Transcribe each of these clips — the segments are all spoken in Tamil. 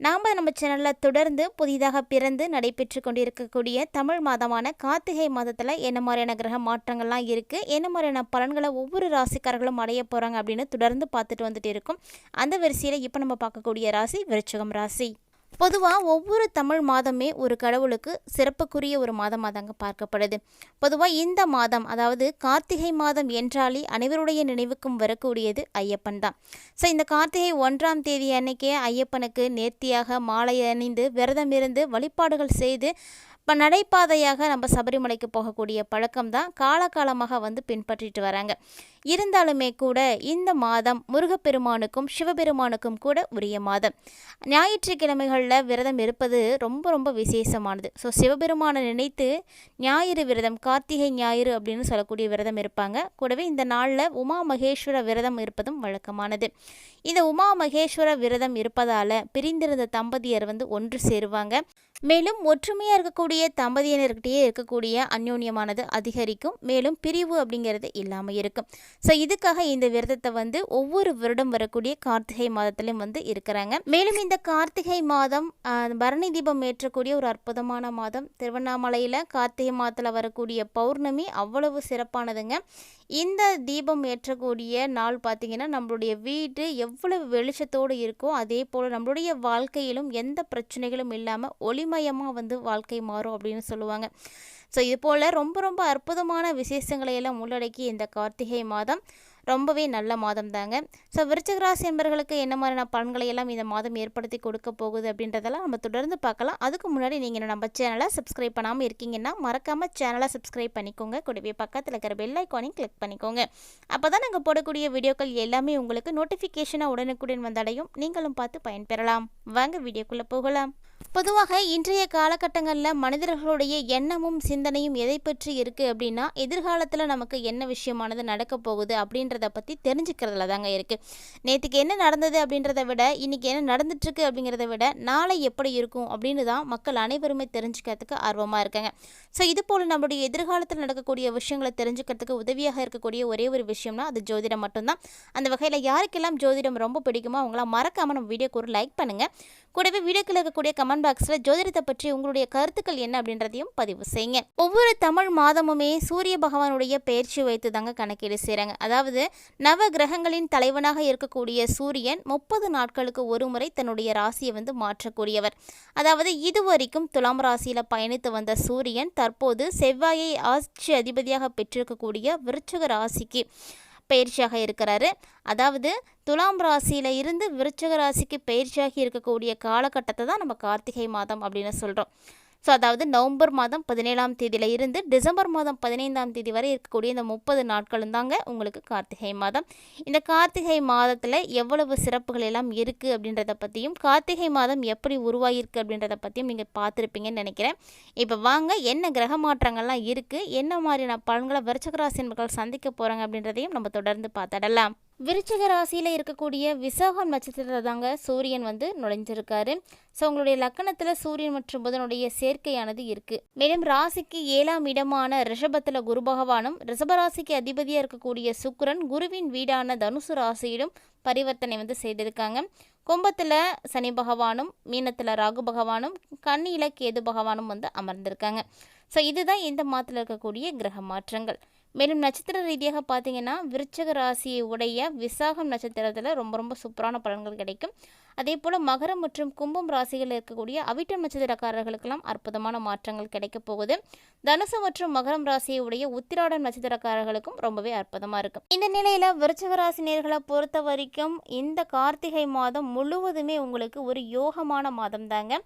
நாம் நம்ம சேனலில் தொடர்ந்து புதிதாக பிறந்து நடைபெற்று கொண்டிருக்கக்கூடிய தமிழ் மாதமான கார்த்திகை மாதத்தில் என்ன மாதிரியான கிரக மாற்றங்கள்லாம் இருக்குது என்ன மாதிரியான பலன்களை ஒவ்வொரு ராசிக்காரர்களும் அடைய போகிறாங்க அப்படின்னு தொடர்ந்து பார்த்துட்டு வந்துட்டு இருக்கும். அந்த வரிசையில் இப்போ நம்ம பார்க்கக்கூடிய ராசி விருச்சகம் ராசி. பொதுவாக ஒவ்வொரு தமிழ் மாதமே ஒரு கடவுளுக்கு சிறப்புக்குரிய ஒரு மாதமாக தாங்க பார்க்கப்படுது. பொதுவாக இந்த மாதம் அதாவது கார்த்திகை மாதம் என்றாலே அனைவருடைய நினைவுக்கும் வரக்கூடியது ஐயப்பன் தான். ஸோ இந்த கார்த்திகை ஒன்றாம் தேதி அன்னைக்கே ஐயப்பனுக்கு நேர்த்தியாக மாலை அணிந்து விரதம் இருந்து வழிபாடுகள் செய்து இப்போ நடைபாதையாக நம்ம சபரிமலைக்கு போகக்கூடிய பழக்கம் தான் காலகாலமாக வந்து பின்பற்றிட்டு வராங்க. இருந்தாலுமே கூட இந்த மாதம் முருகப்பெருமானுக்கும் சிவபெருமானுக்கும் கூட உரிய மாதம். ஞாயிற்றுக்கிழமைகளில் விரதம் இருப்பது ரொம்ப ரொம்ப விசேஷமானது. ஸோ சிவபெருமானை நினைத்து ஞாயிறு விரதம் கார்த்திகை ஞாயிறு அப்படின்னு சொல்லக்கூடிய விரதம் இருப்பாங்க. கூடவே இந்த நாளில் உமா மகேஸ்வர விரதம் இருப்பதும் வழக்கமானது. இந்த உமா மகேஸ்வர விரதம் இருப்பதால் பிரிந்திருந்த தம்பதியர் வந்து ஒன்று சேருவாங்க. மேலும் ஒற்றுமையாக இருக்கக்கூடிய தம்பதியினர்கிட்டயே இருக்கக்கூடிய அந்யோன்யமானது அதிகரிக்கும். மேலும் பிரிவு அப்படிங்கிறது இல்லாமல் இருக்கும். ஸோ இதுக்காக இந்த விரதத்தை வந்து ஒவ்வொரு வருடம் வரக்கூடிய கார்த்திகை மாதத்திலும் வந்து இருக்கிறாங்க. மேலும் இந்த கார்த்திகை மாதம் பரணி தீபம் ஏற்றக்கூடிய ஒரு அற்புதமான மாதம். திருவண்ணாமலையில் கார்த்திகை மாதத்தில் வரக்கூடிய பௌர்ணமி அவ்வளவு சிறப்பானதுங்க. இந்த தீபம் ஏற்றக்கூடிய நாள் பார்த்திங்கன்னா நம்மளுடைய வீடு எவ்வளவு வெளிச்சத்தோடு இருக்கோ அதே போல் நம்மளுடைய வாழ்க்கையிலும் எந்த பிரச்சனைகளும் இல்லாமல் ஒளிமயமாக வந்து வாழ்க்கை மாறும் அப்படின்னு சொல்லுவாங்க. ஸோ இது போல் ரொம்ப ரொம்ப அற்புதமான விசேஷங்களை எல்லாம் உள்ளடக்கி இந்த கார்த்திகை மாதம் ரொம்பவே நல்ல மாதம் தாங்க. ஸோ விருச்சகராசி என்பர்களுக்கு என்ன மாதிரியான பலன்களை எல்லாம் இந்த மாதம் ஏற்படுத்தி கொடுக்க போகுது அப்படின்றதெல்லாம் நம்ம தொடர்ந்து பார்க்கலாம். அதுக்கு முன்னாடி நீங்கள் நம்ம சேனலை சப்ஸ்கிரைப் பண்ணாமல் இருக்கீங்கன்னா மறக்காமல் சேனலை சப்ஸ்கிரைப் பண்ணிக்கோங்க. கூடவே பக்கத்தில் இருக்கிற பெல் ஐக்கானையும் கிளிக் பண்ணிக்கோங்க. அப்போ தான் நாங்கள் போடக்கூடிய வீடியோக்கள் எல்லாமே உங்களுக்கு நோட்டிஃபிகேஷனாக உடனுக்குடன் வந்தடையும். நீங்களும் பார்த்து பயன்பெறலாம். வாங்க வீடியோக்குள்ளே போகலாம். பொதுவாக இன்றைய காலகட்டங்களில் மனிதர்களுடைய எண்ணமும் சிந்தனையும் எதை பற்றி இருக்குது அப்படின்னா எதிர்காலத்தில் நமக்கு என்ன விஷயமானது நடக்க போகுது அப்படின்றத பற்றி தெரிஞ்சுக்கிறதுல தாங்க இருக்குது நேற்றுக்கு என்ன நடந்தது அப்படின்றத விட இன்றைக்கி என்ன நடந்துட்டுருக்கு அப்படிங்கிறத விட நாளை எப்படி இருக்கும் அப்படின்னு தான் மக்கள் அனைவருமே தெரிஞ்சுக்கிறதுக்கு ஆர்வமாக இருக்காங்க. ஸோ இது போல் நம்மளுடைய எதிர்காலத்தில் நடக்கக்கூடிய விஷயங்களை தெரிஞ்சுக்கிறதுக்கு உதவியாக இருக்கக்கூடிய ஒரே ஒரு விஷயம்னா அது ஜோதிடம் மட்டும்தான். அந்த வகையில் யாருக்கெல்லாம் ஜோதிடம் ரொம்ப பிடிக்குமோ அவங்களாம் மறக்காமல் நம்ம வீடியோக்கு ஒரு லைக் பண்ணுங்கள் கூடவே வீடியோக்கில் இருக்கக்கூடிய கமெண்ட் பாக்ஸில் ஜோதிடத்தை பற்றி உங்களுடைய கருத்துக்கள் என்ன அப்படின்றதையும் பதிவு செய்யுங்க. ஒவ்வொரு தமிழ் மாதமுமே சூரிய பகவானுடைய பயிற்சி வைத்து தாங்க கணக்கீடு செய்கிறாங்க அதாவது நவ கிரகங்களின் தலைவனாக இருக்கக்கூடிய சூரியன் முப்பது நாட்களுக்கு ஒரு முறை தன்னுடைய ராசியை வந்து மாற்றக்கூடியவர். அதாவது இதுவரைக்கும் துலாம் ராசியில் பயணித்து வந்த சூரியன் தற்போது செவ்வாயை ஆட்சி அதிபதியாக பெற்றிருக்கக்கூடிய விருச்சக ராசிக்கு. பயிற்சியாக இருக்கிறாரு. அதாவது துலாம் ராசியில் இருந்து விருச்சக ராசிக்கு பயிற்சியாகி இருக்கக்கூடிய காலகட்டத்தை தான் நம்ம கார்த்திகை மாதம் அப்படின்னு சொல்கிறோம் ஸோ அதாவது நவம்பர் மாதம் பதினேழாம் தேதியில் இருந்து டிசம்பர் மாதம் பதினைந்தாம் தேதி வரை இருக்கக்கூடிய இந்த முப்பது நாட்களும் தாங்க உங்களுக்கு கார்த்திகை மாதம். இந்த கார்த்திகை மாதத்தில் எவ்வளவு சிறப்புகள் எல்லாம் இருக்குது அப்படின்றத பற்றியும் கார்த்திகை மாதம் எப்படி உருவாகியிருக்கு அப்படின்றத பற்றியும் நீங்கள் பார்த்துருப்பீங்கன்னு நினைக்கிறேன். இப்போ வாங்க என்ன கிரக மாற்றங்கள்லாம் இருக்குது என்ன மாதிரியான பலன்களை விருச்சக மக்கள் சந்திக்க போகிறாங்க அப்படின்றதையும் நம்ம தொடர்ந்து பார்த்துடலாம். விருச்சிக ராசியில் இருக்கக்கூடிய விசாகம் நட்சத்திரத்தில் தாங்க சூரியன் வந்து நுழைஞ்சிருக்காரு. ஸோ உங்களுடைய லக்கணத்தில் சூரியன் மற்றும் புதனுடைய சேர்க்கையானது இருக்குது மேலும் ராசிக்கு ஏழாம் இடமான ரிஷபத்தில் குரு பகவானும் ரிஷபராசிக்கு அதிபதியாக இருக்கக்கூடிய சுக்கிரன் குருவின் வீடான தனுசு ராசியிலும் பரிவர்த்தனை வந்து செய்திருக்காங்க. கும்பத்தில் சனி பகவானும் மீனத்தில் ராகு பகவானும் கண்ணியில் கேது பகவானும் வந்து அமர்ந்திருக்காங்க. ஸோ இதுதான் இந்த மாதத்தில் இருக்கக்கூடிய கிரக மாற்றங்கள். மேலும் நட்சத்திர ரீதியாக பார்த்தீங்கன்னா விருச்சக ராசியை உடைய விசாகம் நட்சத்திரத்தில் ரொம்ப ரொம்ப சூப்பரான பலன்கள் கிடைக்கும். அதே போல் மகரம் மற்றும் கும்பம் ராசிகளில் இருக்கக்கூடிய அவிட்டம் நட்சத்திரக்காரர்களுக்கெல்லாம் அற்புதமான மாற்றங்கள் கிடைக்கப் போகுது. தனுசு மற்றும் மகரம் ராசியை உடைய உத்திராடம் நட்சத்திரக்காரர்களுக்கும் ரொம்பவே அற்புதமாக இருக்கும். இந்த நிலையில் விருச்சக ராசி நேர்களை பொறுத்த வரைக்கும் இந்த கார்த்திகை மாதம் முழுவதுமே உங்களுக்கு ஒரு யோகமான மாதம் தாங்க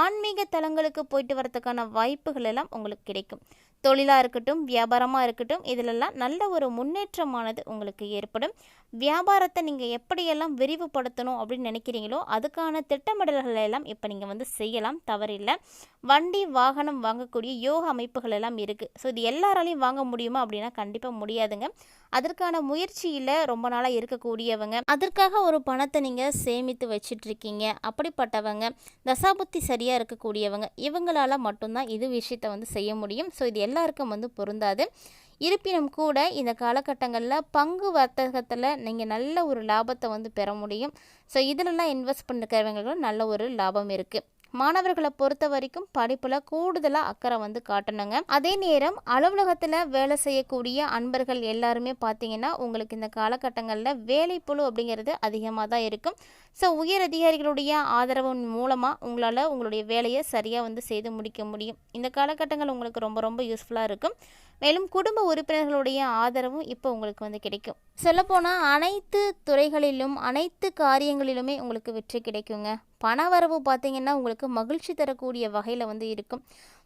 ஆன்மீக தலங்களுக்கு போயிட்டு வரதுக்கான வாய்ப்புகள் எல்லாம் உங்களுக்கு கிடைக்கும். தொழிலாக இருக்கட்டும் வியாபாரமாக இருக்கட்டும் இதிலெல்லாம் நல்ல ஒரு முன்னேற்றமானது உங்களுக்கு ஏற்படும். வியாபாரத்தை நீங்கள் எப்படியெல்லாம் விரிவுபடுத்தணும் அப்படின்னு நினைக்கிறீங்களோ அதுக்கான திட்டமிடல்கள் எல்லாம் இப்போ நீங்கள் வந்து செய்யலாம். தவறில்லை. வண்டி வாகனம் வாங்கக்கூடிய யோக அமைப்புகள் எல்லாம் இருக்குது ஸோ இது எல்லாராலையும் வாங்க முடியுமா அப்படின்னா கண்டிப்பாக முடியாதுங்க. அதற்கான முயற்சியில் ரொம்ப நாளாக இருக்கக்கூடியவங்க அதற்காக ஒரு பணத்தை நீங்கள் சேமித்து வச்சிட்ருக்கீங்க அப்படிப்பட்டவங்க தசாபுத்தி சரியாக இருக்கக்கூடியவங்க இவங்களால் மட்டும்தான் இது விஷயத்தை வந்து செய்ய முடியும். ஸோ இது எல்லாருக்கும் வந்து பொருந்தாது. இருப்பினும் கூட இந்த காலகட்டங்களில் பங்கு வர்த்தகத்தில் நீங்கள் நல்ல ஒரு லாபத்தை வந்து பெற முடியும். ஸோ இதிலெல்லாம் இன்வெஸ்ட் பண்ணிருக்கிறவங்களுக்கும் நல்ல ஒரு லாபம் இருக்குது மாணவர்களை பொறுத்த வரைக்கும் படிப்பில் கூடுதலாக அக்கறை வந்து காட்டணுங்க. அதே நேரம் அலுவலகத்தில் வேலை செய்யக்கூடிய அன்பர்கள் எல்லாருமே பார்த்தீங்கன்னா உங்களுக்கு இந்த காலகட்டங்களில் வேலைப்புழு அப்படிங்கிறது அதிகமாக தான் இருக்கும். ஸோ உயர் அதிகாரிகளுடைய ஆதரவின் மூலமாக உங்களால் உங்களுடைய வேலையை சரியாக வந்து செய்து முடிக்க முடியும். இந்த காலகட்டங்கள் உங்களுக்கு ரொம்ப ரொம்ப யூஸ்ஃபுல்லாக இருக்கும். மேலும் குடும்ப உறுப்பினர்களுடைய ஆதரவும் இப்போ உங்களுக்கு வந்து கிடைக்கும். சொல்லப்போனால் அனைத்து துறைகளிலும் அனைத்து காரியங்களிலுமே உங்களுக்கு வெற்றி கிடைக்குங்க. பண வரவு பார்த்தீங்கன்னா உங்களுக்கு மகிழ்ச்சி தரக்கூடிய வகையில் வந்து இருக்கும்.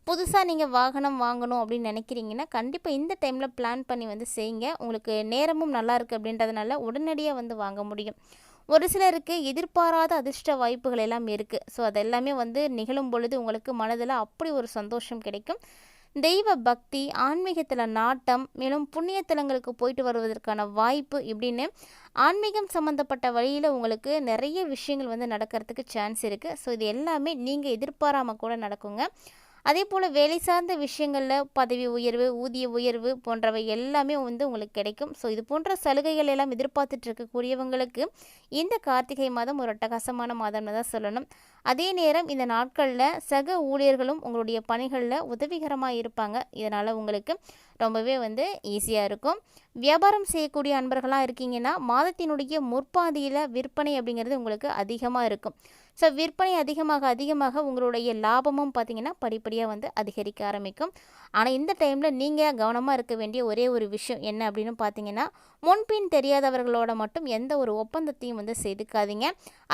புதுசாக நீங்கள் வாகனம் வாங்கணும் அப்படின்னு நினைக்கிறீங்கன்னா கண்டிப்பாக இந்த டைமில் பிளான் பண்ணி வந்து செய்யுங்க. உங்களுக்கு நேரமும் நல்லா இருக்குது அப்படின்றதுனால உடனடியாக வந்து வாங்க முடியும். ஒரு சிலருக்கு எதிர்பாராத அதிர்ஷ்ட வாய்ப்புகள் எல்லாம் இருக்குது ஸோ அதெல்லாமே வந்து நிகழும் பொழுது உங்களுக்கு மனதில் அப்படி ஒரு சந்தோஷம் கிடைக்கும். தெய்வ பக்தி ஆன்மீகத்தில் நாட்டம் மேலும் புண்ணிய தலங்களுக்கு போயிட்டு வருவதற்கான வாய்ப்பு இப்படின்னு ஆன்மீகம் சம்மந்தப்பட்ட வழியில் உங்களுக்கு நிறைய விஷயங்கள் வந்து நடக்கிறதுக்கு சான்ஸ் இருக்குது ஸோ இது எல்லாமே நீங்கள் எதிர்பாராமல் கூட நடக்குங்க. அதே போல் வேலை சார்ந்த விஷயங்களில் பதவி உயர்வு ஊதிய உயர்வு போன்றவை எல்லாமே வந்து உங்களுக்கு கிடைக்கும். ஸோ இது போன்ற சலுகைகள் எல்லாம் எதிர்பார்த்துட்டு இருக்கக்கூடியவங்களுக்கு இந்த கார்த்திகை மாதம் ஒரு அட்டகாசமான மாதம்னு தான் சொல்லணும். அதே நேரம் இந்த நாட்களில் சக ஊழியர்களும் உங்களுடைய பணிகளில் உதவிகரமாக இருப்பாங்க. இதனால் உங்களுக்கு ரொம்பவே வந்து ஈஸியாக இருக்கும். வியாபாரம் செய்யக்கூடிய அன்பர்களாக இருக்கீங்கன்னா மாதத்தினுடைய முற்பாதியில் விற்பனை அப்படிங்கிறது உங்களுக்கு அதிகமாக இருக்கும். ஸோ விற்பனை அதிகமாக அதிகமாக உங்களுடைய லாபமும் பார்த்திங்கன்னா படிப்படியாக வந்து அதிகரிக்க ஆரம்பிக்கும். ஆனால் இந்த டைமில் நீங்கள் கவனமாக இருக்க வேண்டிய ஒரே ஒரு விஷயம் என்ன அப்படின்னு பார்த்தீங்கன்னா முன்பின் தெரியாதவர்களோட மட்டும் எந்த ஒரு ஒப்பந்தத்தையும் வந்து செதுக்காதீங்க.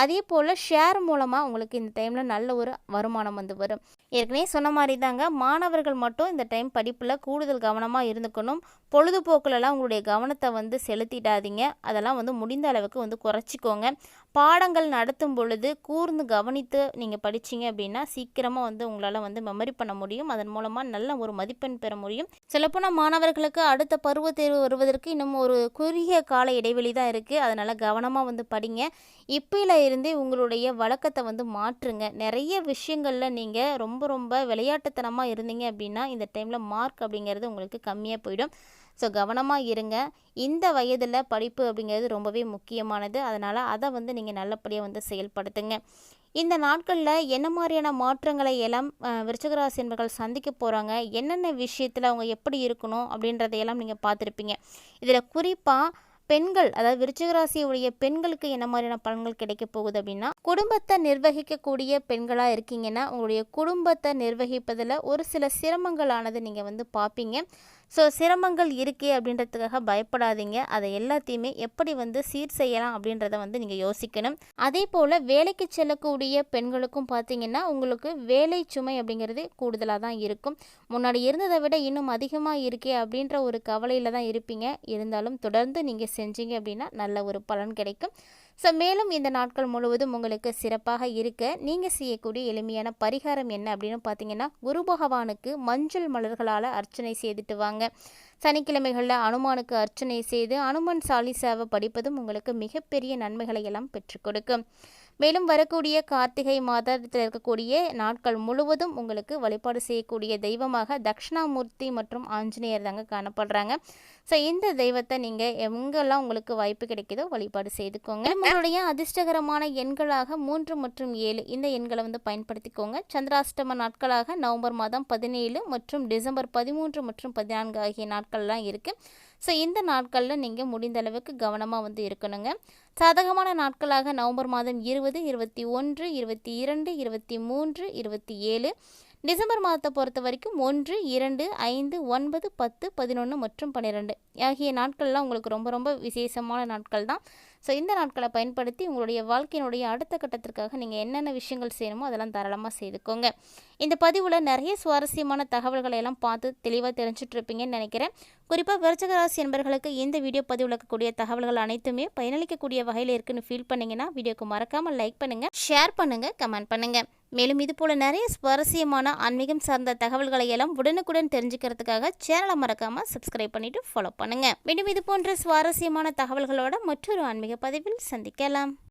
அதே போல் ஷேர் மூலமாக உங்களுக்கு இந்த டைமில் நல்ல ஒரு வருமானம் வந்து வரும். ஏற்கனவே சொன்ன மாதிரி தாங்க மாணவர்கள் மட்டும் இந்த டைம் படிப்பில் கூடுதல் கவனமாக இருந்துக்கணும். பொழுதுபோக்குலலாம் உங்களுடைய கவனத்தை வந்து செலுத்திடாதீங்க. அதெல்லாம் வந்து முடிந்த அளவுக்கு வந்து குறைச்சிக்கோங்க. பாடங்கள் நடத்தும் பொழுது கூர்ந்து கவனித்து நீங்கள் படிச்சீங்க அப்படின்னா சீக்கிரமாக வந்து உங்களால் வந்து மெமரி பண்ண முடியும். அதன் மூலமாக நல்ல ஒரு மதிப்பெண் பெற முடியும். சொல்லப்போனால் மாணவர்களுக்கு அடுத்த பருவ தேர்வு வருவதற்கு இன்னும் ஒரு குறுகிய கால இடைவெளி தான் இருக்குது அதனால் கவனமாக வந்து படிங்க. இப்பயில இருந்தே உங்களுடைய வழக்கத்தை வந்து மாற்றுங்க. நிறைய விஷயங்களில் நீங்கள் ரொம்ப ரொம்ப விளையாட்டுத்தனமாக இருந்தீங்க அப்படின்னா இந்த டைமில் மார்க் அப்படிங்கிறது உங்களுக்கு கம்மியாக போயிடும். ஸோ கவனமாக இருங்க. இந்த வயதில் படிப்பு அப்படிங்கிறது ரொம்பவே முக்கியமானது. அதனால் அதை வந்து நீங்கள் நல்லபடியாக வந்து செயல்படுத்துங்க. இந்த நாட்களில் என்ன மாதிரியான மாற்றங்களை எல்லாம் விருச்சகராசி என்பர்கள் சந்திக்க போகிறாங்க என்னென்ன விஷயத்தில் அவங்க எப்படி இருக்கணும்? அப்படின்றதையெல்லாம் நீங்கள் பார்த்துருப்பீங்க. இதில் குறிப்பாக பெண்கள் அதாவது விருச்சிகராசியுடைய பெண்களுக்கு என்ன மாதிரியான பலன்கள் கிடைக்க போகுது அப்படின்னா குடும்பத்தை நிர்வகிக்கக்கூடிய பெண்களாக இருக்கீங்கன்னா உங்களுடைய குடும்பத்தை நிர்வகிப்பதில் ஒரு சில சிரமங்களானது நீங்கள் வந்து பார்ப்பீங்க. ஸோ சிரமங்கள் இருக்கே அப்படின்றதுக்காக பயப்படாதீங்க. அதை எல்லாத்தையுமே எப்படி வந்து சீர் செய்யலாம் அப்படின்றத வந்து நீங்கள் யோசிக்கணும். அதே போல் வேலைக்கு செல்லக்கூடிய பெண்களுக்கும் பார்த்தீங்கன்னா உங்களுக்கு வேலை சுமை அப்படிங்கிறது கூடுதலாக தான் இருக்கும். முன்னாடி இருந்ததை விட இன்னும் அதிகமாக இருக்கே அப்படின்ற ஒரு கவலையில் தான் இருப்பீங்க. இருந்தாலும் தொடர்ந்து நீங்கள் செஞ்சீங்க அப்படின்னா நல்ல ஒரு பலன் கிடைக்கும். ஸோ மேலும் இந்த நாட்கள் முழுவதும் உங்களுக்கு சிறப்பாக இருக்க நீங்கள் செய்யக்கூடிய எளிமையான பரிகாரம் என்ன அப்படின்னு பார்த்தீங்கன்னா குரு பகவானுக்கு மஞ்சள் மலர்களால் அர்ச்சனை செய்துட்டு வாங்க. சனிக்கிழமைகளில் அனுமானுக்கு அர்ச்சனை செய்து அனுமன் சாலிசாவை படிப்பதும் உங்களுக்கு மிகப்பெரிய நன்மைகளை எல்லாம் பெற்றுக் கொடுக்கும். மேலும் வரக்கூடிய கார்த்திகை மாதத்தில் இருக்கக்கூடிய நாட்கள் முழுவதும் உங்களுக்கு வழிபாடு செய்யக்கூடிய தெய்வமாக தட்சிணாமூர்த்தி மற்றும் ஆஞ்சநேயர் தாங்க காணப்படுறாங்க. ஸோ இந்த தெய்வத்தை நீங்கள் எங்கெல்லாம் உங்களுக்கு வாய்ப்பு கிடைக்குதோ வழிபாடு செய்துக்கோங்க. உங்களுடைய அதிர்ஷ்டகரமான எண்களாக மூன்று மற்றும் ஏழு இந்த எண்களை வந்து பயன்படுத்திக்கோங்க. சந்திராஷ்டம நாட்களாக நவம்பர் மாதம் பதினேழு மற்றும் டிசம்பர் பதிமூன்று மற்றும் பதினான்கு ஆகிய நாட்கள்லாம் இருக்குது ஸோ இந்த நாட்களில் நீங்கள் முடிந்த அளவுக்கு கவனமாக வந்து இருக்கணுங்க. சாதகமான நாட்களாக நவம்பர் மாதம் இருபது இருபத்தி ஒன்று இருபத்தி இரண்டு இருபத்தி மூன்று இருபத்தி ஏழு. டிசம்பர் மாதத்தை பொறுத்த வரைக்கும் ஒன்று இரண்டு ஐந்து ஒன்பது பத்து பதினொன்று மற்றும் பன்னிரெண்டு. ஆகிய நாட்கள்லாம் உங்களுக்கு ரொம்ப ரொம்ப விசேஷமான நாட்கள் தான். ஸோ இந்த நாட்களை பயன்படுத்தி உங்களுடைய வாழ்க்கையினுடைய அடுத்த கட்டத்திற்காக நீங்கள் என்னென்ன விஷயங்கள் செய்யணுமோ அதெல்லாம் தாராளமாக செய்துக்கோங்க. இந்த பதிவில் நிறைய சுவாரஸ்யமான தகவல்களை எல்லாம் பார்த்து தெளிவாக தெரிஞ்சிட்ருப்பீங்கன்னு நினைக்கிறேன். குறிப்பாக விருச்சகராசி என்பர்களுக்கு இந்த வீடியோ பதிவில் இருக்கக்கூடிய தகவல்கள் அனைத்துமே பயனளிக்கக்கூடிய வகையில் இருக்குன்னு ஃபீல் பண்ணிங்கன்னா வீடியோக்கு மறக்காமல் லைக் பண்ணுங்கள் ஷேர் பண்ணுங்கள் கமெண்ட் பண்ணுங்கள் மேலும் இதுபோல் நிறைய சுவாரஸ்யமான ஆன்மீகம் சார்ந்த தகவல்களை எல்லாம் உடனுக்குடன் தெரிஞ்சுக்கிறதுக்காக சேனலை மறக்காமல் சப்ஸ்கிரைப் பண்ணிட்டு ஃபாலோ பண்ணுங்கள் மீண்டும் இது போன்ற சுவாரஸ்யமான தகவல்களோட மற்றொரு ஆன்மீக பதிவில் சந்திக்கலாம்.